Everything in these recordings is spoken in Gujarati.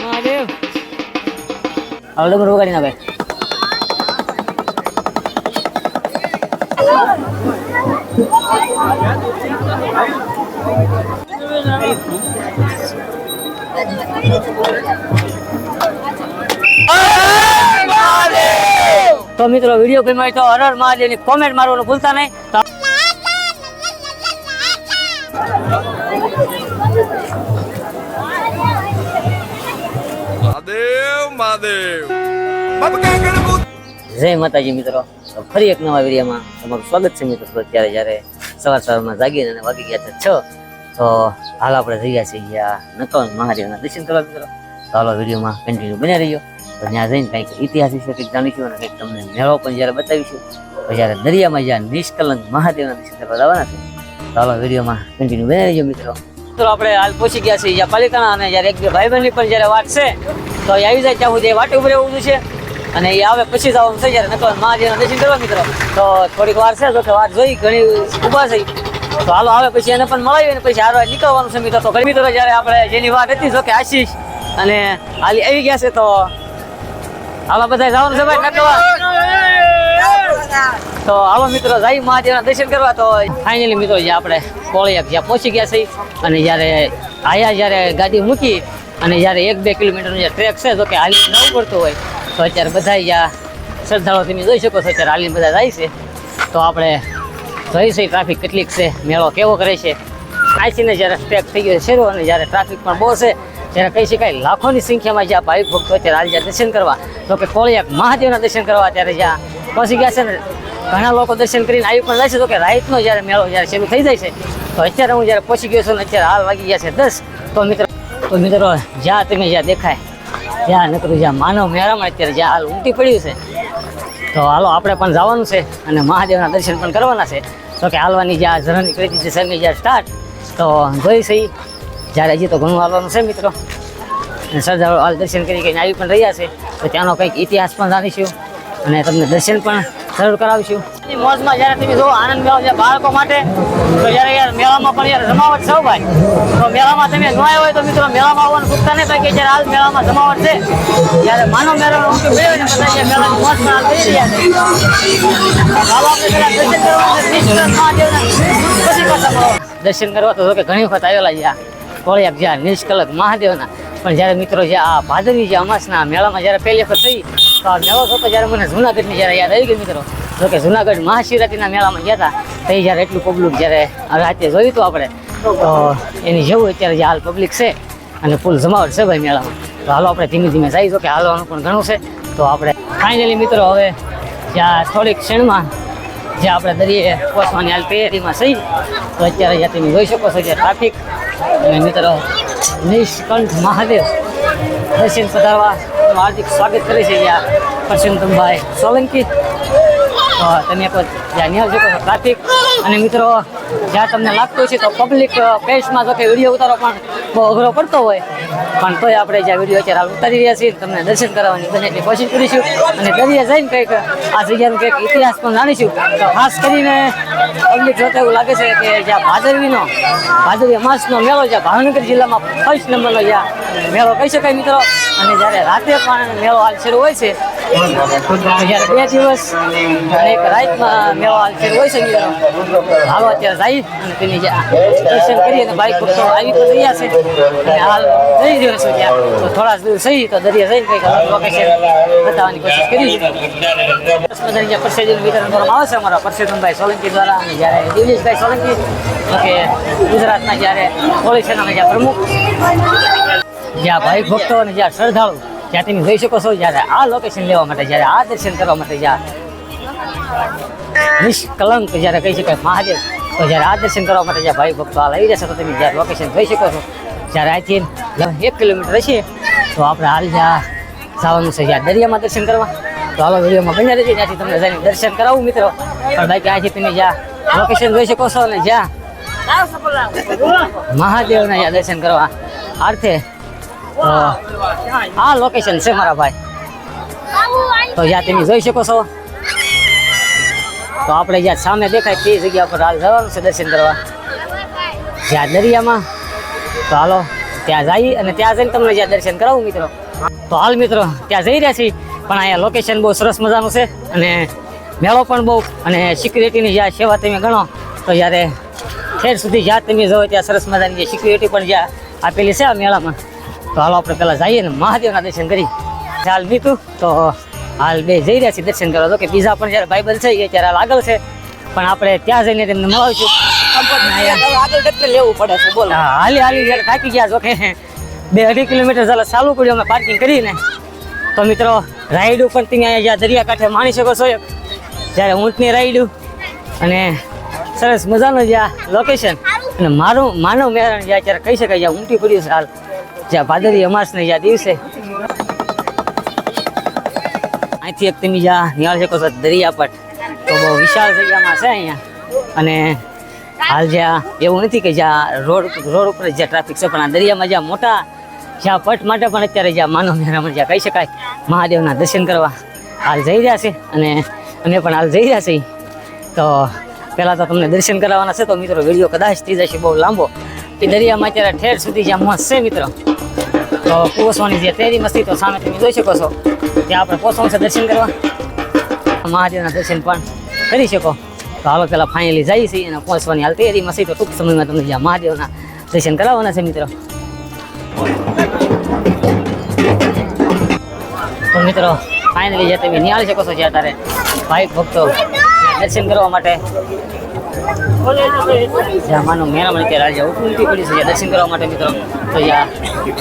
મહાદેવ તો મિત્રો વીડિયો ગમ્યો તો હરર હર મહાદેવની કોમેન્ટ મારવાનું ભૂલતા નહીં. જય માતાજી મિત્રો. ફરી એક નવા વિડીયોમાં તમારું સ્વાગત છે મિત્રો. અત્યારે જ્યારે સવાર સવારમાં જાગીને અને વાગી ગયા છે છ, તો હાલ આપણે થઈ ગયા છીએ જ્યાં નકલ મહાદેવના દર્શન કરવા મિત્રો. તો હાલો વિડીયોમાં કન્ટિન્યુ બન્યા રહ્યો તો ત્યાં જઈને કંઈક ઇતિહાસ વિશે કંઈક જાણીશું અને કંઈક તમને મેળો પણ જ્યારે બતાવીશું, તો જ્યારે દરિયામાં જ્યાં નિષ્કલંક મહાદેવના દર્શન કરવા જવાના છે, તો હાલો વિડીયોમાં કન્ટિન્યુ બન્યા રહ્યો મિત્રો. મિત્રો આપણે હાલ પહોંચી ગયા છીએ જ્યાં પાલિતાણા અને જ્યારે એક બે ભાઈબંધની પણ જ્યારે વાત છે, તો એ આવી જાય ત્યાં સુધી વાટ ઉપર એવું છે અને એ આવે પછી જવાનું થઈ જાય નકર મહાજીના દર્શન કરવા મિત્રો. તો થોડીક વાર છે તો કે વાર જોઈ ઘણી ઊભા થઈ તો હાલો, આવે પછી એને પણ મળાવી અને પછી હારવા નીકળવાનું છે મિત્રો. તો ઘણી મિત્રો જ્યારે આપણે જેની વાત હતી તો કે આશીષ અને હાલી આવી ગયા છે, તો હાલો બધા જવાનું છે ભાઈ નકવા તો આવો મિત્રો જઈ મહાદેવના દર્શન કરવા તો ફાઇનલી મિત્રો જે આપણે કોળિયા જ્યાં પહોંચી ગયા છીએ અને જ્યારે આયા જ્યારે ગાડી મૂકી અને જ્યારે એક બે કિલોમીટરનો જે ટ્રેક છે તો કે હાલી ન પડતું હોય, તો અત્યારે બધા જ્યાં શ્રદ્ધાળુઓ તમે જોઈ શકો છો, અત્યારે હાલીને બધા જાય છે. તો આપણે જોઈ છે ટ્રાફિક કેટલીક છે, મેળો કેવો કરે છે. આઈસીને જ્યારે ટ્રેક થઈ ગયો છે શરૂ અને જ્યારે ટ્રાફિક પણ બહુ છે જ્યારે કહી શકાય લાખોની સંખ્યામાં જ્યાં ભાવિક ભક્તો અત્યારે હાલ જ્યાં દર્શન કરવા, તો કે કોળિયાક મહાદેવના દર્શન કરવા ત્યારે જ્યાં પહોંચી ગયા છે ને ઘણા લોકો દર્શન કરીને આવી પણ જાય તો કે રાઈતનો જ્યારે મેળો જ્યારે શરૂ થઈ જાય છે, તો અત્યારે હું જ્યારે પહોંચી ગયો છું ને અત્યારે હાલ વાગી ગયા છે દસ. તો મિત્રો તો મિત્રો, જ્યાં તમે જ્યાં દેખાય જ્યાં નકરું જ્યાં માનવ મેળામાં અત્યારે જ્યાં હાલ ઉમટી પડ્યું છે. તો હાલો, આપણે પણ જવાનું છે અને મહાદેવના દર્શન પણ કરવાના છે. તો કે હાલવાની જ્યાં ઝરણની કરી દીધી સરની જ્યાં સ્ટાર્ટ તો જોઈ છે જ્યારે હજી તો ઘણું હાલવાનું છે મિત્રો. અને સરદાર હાલ દર્શન કરી કરીને આવી પણ રહ્યા છે. તો ત્યાંનો કંઈક ઇતિહાસ પણ જાણીશું અને તમને દર્શન પણ જરૂર કરાવીશું. મોજમાં જ્યારે તમે જો આનંદ મેળો છે બાળકો માટે. તો જ્યારે યાર મેળામાં પણ યાર જમાવટ છે ભાઈ. તો મેળામાં તમે આવ્યા હોય તો મિત્રો મેળામાં આવવાનું ચૂકતા નહીં થાય કે જ્યારે હાલ મેળામાં જમાવટ છે. જ્યારે માનવ મેળો ઊંચું મેળવે ને બધા મેળાની મોજમાં પણ થઈ રહ્યા છે. બાબા આપણે પહેલા દર્શન કરવા દર્શન કરવા તો કે ઘણી વખત આવેલા છે કોળિયા જ્યાં નિષ્કલક મહાદેવના. પણ જ્યારે મિત્રો જે આ ભાદરવી જે અમાસના મેળામાં જ્યારે પહેલી વખત થઈ આ મેળો જ્યારે મને જુનાગઢની જ્યારે યાદ આવી મિત્રો. કે જુનાગઢ મહાશિવરાત્રિના મેળામાં ગયા હતા, તો એ જ્યારે એટલું પબ્લિક જ્યારે રાતે જોયું હતું આપણે, તો એની જેવું અત્યારે જે હાલ પબ્લિક છે અને ફૂલ જમાવટ છે ભાઈ મેળામાં. તો હાલો આપણે ધીમે ધીમે જઈએ કે હાલવાનું પણ ઘણું છે. તો આપણે ફાઇનલી મિત્રો હવે જ્યાં થોડીક ક્ષણમાં જે આપણે દરિયે પહોંચવાની હાલ તૈયારીમાં થઈ તો અત્યારે જ્યાં તમે જોઈ શકો છો જે ટ્રાફિક અને મિત્રો નિષ્કંઠ મહાદેવ દર્શન પધારવા. હાર્દિક સ્વાગત કરે છે અહીંયા પરસોત્તમભાઈ સોલંકી. તો તમે તો જ્યાં નિહાળ શકો કાર્તિક અને મિત્રો, જ્યાં તમને લાગતું છે તો પબ્લિક પેજમાં જો કે વીડિયો ઉતારો, પણ બહુ અઘરો પડતો હોય. પણ તોય આપણે જ્યાં વીડિયો અત્યારે હાલ ઉતારી રહ્યા છીએ, તમને દર્શન કરાવવાની બને એટલી કોશિશ કરીશું. અને દરિયા જઈને કંઈક આ જગ્યાનો કંઈક ઇતિહાસ પણ જાણીશું. તો ખાસ કરીને પબ્લિક જોતા એવું લાગે છે કે જ્યાં ભાદરવીનો, ભાદરવી અમાસનો મેળો જ્યાં ભાવનગર જિલ્લામાં ફર્સ્ટ નંબરનો જ્યાં મેળો કહી શકાય મિત્રો. અને જ્યારે રાતે પણ મેળો હાલ શરૂ હોય છે તો બે દિવસ એક રાતમાં મેળો હાલ હોય છે હાલો, અત્યારે જઈ અને તેની દર્શન કરી અને બાઈક ભક્તો આવી તો રહ્યા છે. અને હાલ જઈ રહ્યો છું ત્યાં. તો થોડા દૂર સહી તો દરિયા જઈને કંઈક અલગ બતાવવાની કોશિશ કરી છે જે પ્રસિદ્ધિનું વિતરણ કરવામાં આવે છે અમારા પરસોત્તમભાઈ સોલંકી દ્વારા અને જ્યારે દિનેશભાઈ સોલંકી ઓકે ગુજરાતના જ્યારે હોળી સેનાના જ્યાં પ્રમુખ, જ્યાં ભાઈ ભક્તો અને જ્યાં શ્રદ્ધાળુ જ્યાં તમે જોઈ શકો છો. જ્યારે આ લોકેશન લેવા માટે જ્યારે આ દર્શન કરવા માટે જ્યાં નિષ્કલંક જ્યારે કહી શકાય મહાદેવ તો જ્યારે આ દર્શન કરવા માટે જ્યાં ભાઈ ભક્તો હાલ આવી જશે તો તમે જ્યારે લોકેશન જોઈ શકો છો. જ્યારે અહીંથી એક કિલોમીટર હશે તો આપણે હાલ જ્યાં જવાનું છે જ્યાં દરિયામાં દર્શન કરવા. તો હાલો વિડીયોમાં બન્યા રહેજો ત્યાંથી તમને જઈને દર્શન કરાવું મિત્રો. પણ બાકી અહીંથી તમે જ્યાં લોકેશન જોઈ શકો છો અને જ્યાં મહાદેવના જ્યાં દર્શન કરવા અર્થે તો આ લોકેશન છે મારા ભાઈ. તો જ્યાં તમે જોઈ શકો છો. તો આપણે જ્યાં સામે દેખાય તે જગ્યા પર હાલ જવાનું છે દર્શન કરવા. જ્યાં દરિયામાં. તો હાલો, ત્યાં જઈ અને ત્યાં જઈને તમને જ્યાં દર્શન કરાવું મિત્રો. તો હાલ મિત્રો, ત્યાં જઈ રહ્યા છીએ, પણ અહીંયા લોકેશન બહુ સરસ મજાનું છે અને મેળો પણ બહુ અને સિક્યુરિટીની જ્યાં સેવા તમે ગણો, તો જ્યારે ઠેર સુધી જ્યાં તમે જાઓ ત્યાં સરસ મજાની જે સિક્યુરિટી પણ જ્યાં આપેલી છે આ મેળામાં. તો હાલો આપણે પહેલાં જઈએ ને મહાદેવના દર્શન કરી. હાલ મીતું તો હાલ બે જઈ રહ્યા છીએ દર્શન કરવા. તો કે બીજા પણ જ્યારે બાઇબલ છે એ ત્યારે હાલ આગળ છે. પણ આપણે ત્યાં જઈને તેમને મળાવીશું. લેવું પડે છે, બોલો. હાલી હાલી, જ્યારે ગયા છો બે અઢી કિલોમીટર ચાલો, ચાલુ કર્યું અમે પાર્કિંગ કરીને. તો મિત્રો રાઈડ ઉપર તમે અહીંયા દરિયાકાંઠે માણી શકો છો. એક જ્યારે ઊંટની રાઈડ અને સરસ મજાનું જ્યાં લોકેશન અને મારું માનવ મેરણ અત્યારે કહી શકાય, જ્યાં ઊંટી પડ્યું છે હાલ. જ્યાં ભાદરી અમાસને જ્યાં દિવસે. અહીંથી એક તમે જ્યાં નિહાળી શકો છો દરિયાપટ તો બહુ વિશાળ જગ્યામાં છે અહીંયા. અને હાલ જ્યાં એવું નથી કે જ્યાં રોડ રોડ ઉપર જ્યાં ટ્રાફિક છે, પણ આ દરિયામાં જ્યાં મોટા, જ્યાં પટ માટે પણ અત્યારે જ્યાં માનવ મેળામાં જ્યાં કહી શકાય, મહાદેવના દર્શન કરવા હાલ જઈ રહ્યા છે. અને અમે પણ હાલ જઈ રહ્યા છીએ. તો પહેલાં તો તમને દર્શન કરાવવાના છે, તો મિત્રો, વીડિયો કદાચ થઈ જશે બહુ લાંબો. એ દરિયામાં અત્યારે ઠેર સુધી જ્યાં મસ્ત છે, મિત્રો. તો પોસવાની જે તેરી મસ્તી તો સામે તમે જોઈ શકો છો. ત્યાં આપણે પોસવાનું છે દર્શન કરવા. મહાદેવના દર્શન પણ કરી શકો. તો હાલો પેલા ફાઇનલી જઈએ છીએ અને પહોંચવાની હાલ તૈયારી મસ્તી તો ટૂંક સમયમાં તમને જ્યાં મહાદેવના દર્શન કરાવવાના છે મિત્રો. તો મિત્રો ફાઇનલી જે તમે નિહાળી શકો છો જ્યાં તારે ભાઈ ભક્તો દર્શન કરવા માટે જ્યાં મેળા મને અત્યારે આજે ઉઠી પડી છે દર્શન કરવા માટે મિત્રો. તો યા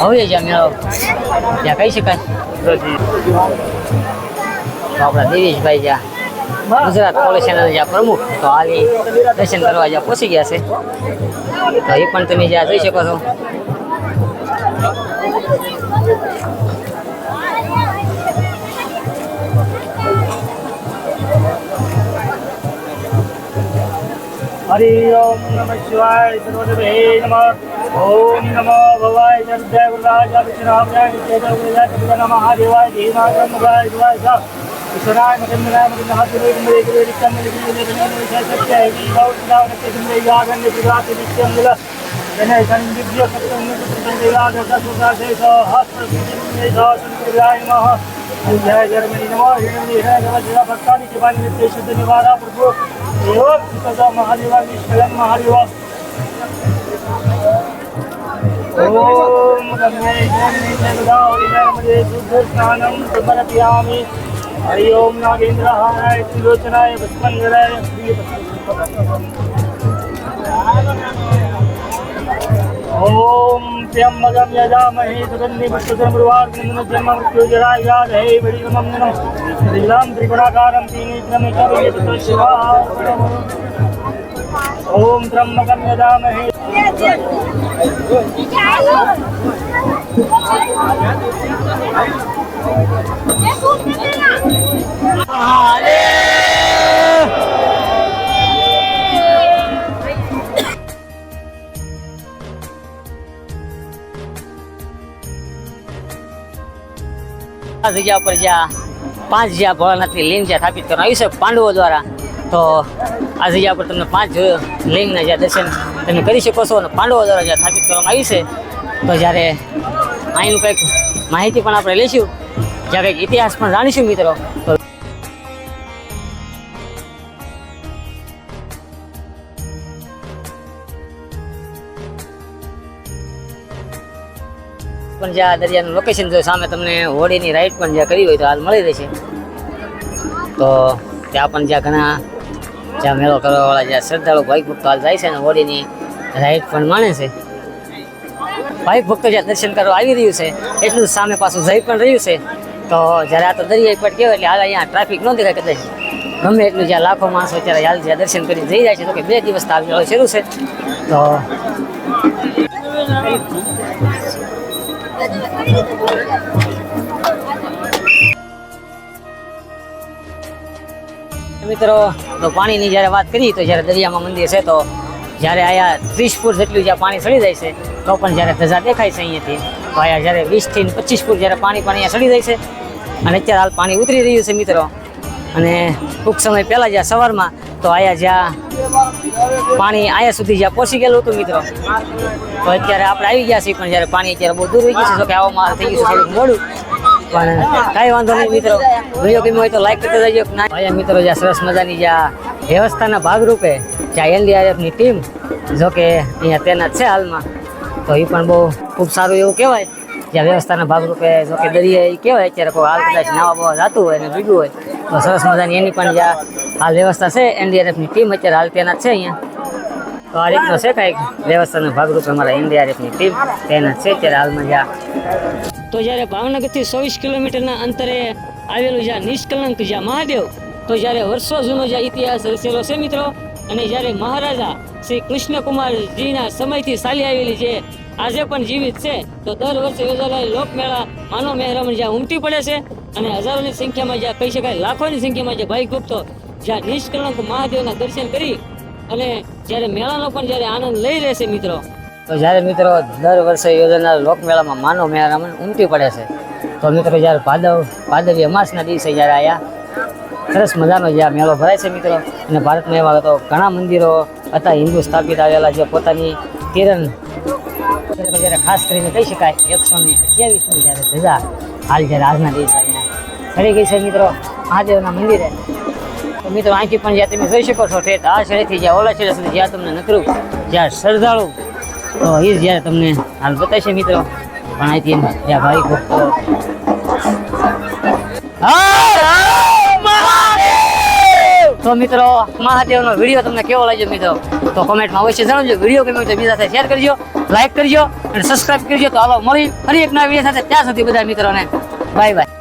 હવે જ્યાં મેળો ત્યાં કહી શકાય. આપણા દેવેશભાઈ જ્યાં ગુજરાત પોલીસ ચેનલ જ્યાં પ્રમુખ, તો હાલી દર્શન કરવા જ્યાં પહોંચી ગયા છે. તો એ પણ તમે જ્યાં જોઈ શકો છો. હરિ ઓમ નમ શિવાય સર્વદેવે નમ ઓમ નમ ભવાય જય જય ગુરુરાજ વિષ્ણુ જય જય ગુરુરાજ જય નમ મહાદેવાય ધીમા બ્રહ્મરાય શિવાય સા વિશ્વરાય મગનરાય મગન હાથરોય મરે ગુરુ રિકમ મરે ગુરુ જય જય સત્ય હે જી ભાવ સુધાવ ને તમને યાગન ને ગુજરાત નિત્ય મુલ એને સંદિગ્ય સત્ય ને તમને યાગ સુધા દે સો હસ્ત સુધિ સો સુધાય મહ જય જર્મની નમો હે હે નમો જય ભક્તાની કૃપા નિત્ય શુદ્ધ નિવારા પ્રભુ સદા મહાદેવાની શરણ મહાદેવા ઓમ ગમે સ્નાનમ સમર્પયામિ હરિ ઓમ નાગેન્દ્રાય ત્રિલોચનાય ભસ્મંગરાય શ્રી ભસ્મંગરાય ओम त्र्यंबकम यजामहे सुगन्धिपुष्पकमृवार्गुणमृत्यं मृत्युजरायाधे वडिगमं नमः लीलां त्रिगुणाकारं त्रिनेत्रमेकं शिवा। ओम त्र्यंबकम यजामहे। हरे! આ જગ્યા પર જ્યાં પાંચ જ્યાં ભોળાનાથની લિંગ જ્યાં સ્થાપિત કરવામાં આવી છે પાંડવો દ્વારા, તો આ જગ્યા પર તમને પાંચ લિંગના જ્યાં દર્શન તમે કરી શકો છો અને પાંડવો દ્વારા જ્યાં સ્થાપિત કરવામાં આવી છે, તો જ્યારે અહીંનું કંઈક માહિતી પણ આપણે લઈશું જ્યારે કંઈક ઇતિહાસ પણ જાણીશું મિત્રો, તો પણ જ્યાં દરિયાનું લોકેશન જો સામે તમને હોડીની રાઈડ પણ જ્યાં કરી હોય તો હાલ મળી રહેશે. તો ત્યાં પણ જ્યાં ઘણા, જ્યાં મેળો કરવાવાળા, જ્યાં શ્રદ્ધાળુ ભાઈ ભક્તો હાલ જાય છે અને હોડીની રાઈડ પણ માણે છે. ભાઈ ભક્તો જ્યાં દર્શન કરવા આવી રહ્યું છે, એટલું જ સામે પાછું જઈ પણ રહ્યું છે. તો જ્યારે આ તો દરિયાઈ પટ કહેવાય એટલે હાલ અહીંયા ટ્રાફિક ન દેખાય કદાચ. ગમે એટલું જ્યાં લાખો માણસો અત્યારે હાલ જ્યાં દર્શન કરી જઈ જાય છે, તો કે બે દિવસ આવી મેળો શરૂ છે. તો મિત્રો તો પાણીની જ્યારે વાત કરી તો જ્યારે દરિયામાં મંદિર છે તો જ્યારે આયા ત્રીસ ફૂટ જેટલું જ્યાં પાણી સડી જાય છે, તો પણ જ્યારે ધજા દેખાય છે અહીંયાથી, તો આયા જ્યારે વીસથી પચીસ ફૂટ જ્યારે પાણી પણ અહીંયા સડી જાય છે. અને અત્યારે હાલ પાણી ઉતરી રહ્યું છે મિત્રો. અને ટૂંક સમય પહેલાં જ્યાં સવારમાં તો અહીંયા જ્યાં પાણી અહીંયા સુધી જ્યાં પહોંચી ગયેલું હતું મિત્રો. તો અત્યારે આપણે આવી ગયા છીએ, પણ જ્યારે પાણી અત્યારે બહુ દૂર થઈ ગયું છે તો કે આવો માલ થઈ ગયું છે મોડું. પણ કાંઈ વાંધો નહીં મિત્રો. વીડિયો ગમ્યો હોય તો લાઈક કરતા જજો અહીંયા મિત્રો જ્યાં સરસ મજાની જ્યાં વ્યવસ્થાના ભાગરૂપે જ્યાં એનડીઆરએફની ટીમ, જો કે અહીંયા તૈનાત છે હાલમાં, તો એ પણ બહુ ખૂબ સારું એવું કહેવાય. જ્યાં વ્યવસ્થાના ભાગરૂપે જો કે દરિયા એ કહેવાય, અત્યારે કોઈ હાલ કદાચ નાવા બાવા જતું હોય અને બીજું હોય, તો સરસ મજાની એની પણ જ્યાં હાલ વ્યવસ્થા છે એનડીઆરએફની ટીમ અત્યારે હાલ તેના છે અહીંયા. તો આ રીતનો છે કાંઈક વ્યવસ્થાના ભાગરૂપે અમારા એનડીઆરએફની ટીમ તેના છે અત્યારે હાલમાં જ્યાં. તો જ્યારે ભાવનગરથી ચોવીસ કિલોમીટરના અંતરે આવેલું જ્યાં નિષ્કલંક જ્યાં મહાદેવ, તો જ્યારે વર્ષો જૂનો જ્યાં ઇતિહાસ રચેલો છે મિત્રો, અને જ્યારે મહારાજા શ્રી કૃષ્ણકુમારજીના સમયથી ચાલી આવેલી છે આજે પણ જીવિત છે, તો દર વર્ષે યોજાયેલા લોકમેળા માનવ મહેરામણ જ્યાં ઉમટી પડે છે, અને હજારોની સંખ્યામાં જ્યાં કહી શકાય લાખોની સંખ્યામાં જે ભાઈ ગુપ્તો જ્યાં નિષ્કલંક મહાદેવના દર્શન કરી અને જ્યારે મેળાનો પણ જ્યારે આનંદ લઈ રહેશે મિત્રો, તો જ્યારે મિત્રો દર વર્ષે યોજાનાર લોકમેળામાં માનવ મેળામાં ઉમટી પડે છે. તો મિત્રો જ્યારે ભાદવ ભાદવીય માસના દિવસે જ્યારે આયા, સરસ મજાનો જ્યાં મેળો ભરાય છે મિત્રો, અને ભારતમાં એવા તો ઘણા મંદિરો હતા, હિન્દુ સ્થાપિત આવેલા જે પોતાની કિરણ જ્યારે ખાસ કરીને કહી શકાય, એકસો ને અઠ્યાવીસની જ્યારે ધજા હાલ જ્યારે આજના દિવસે અહીંયા ખરી ગઈ છે મિત્રો, મહાદેવના મંદિરે. મિત્રો અહીંથી પણ જ્યાં તમે જોઈ શકો છો, ઠેઠ આ છેડેથી જ્યાં ઓલા છેડે સુધી જ્યાં તમને નકરું, જ્યાં શ્રદ્ધાળુ, તો એ જ જ્યારે તમને હાલ બતાવશે મિત્રો. પણ અહીંથી જ્યાં ભાઈ ભક્તો. તો મિત્રો, મહાદેવનો વીડિયો તમને કેવો લાગ્યો મિત્રો? તો કોમેન્ટમાં અવશ્ય જણાવજો. વીડિયો ગમ્યો તો બીજા સાથે શેર કરજો લાઈક કરજો અને સબસ્ક્રાઇબ કરજો. તો હાલો મળી ફરી એક નવા વીડિયો સાથે ત્યાં સુધી બધા મિત્રોને. Bye bye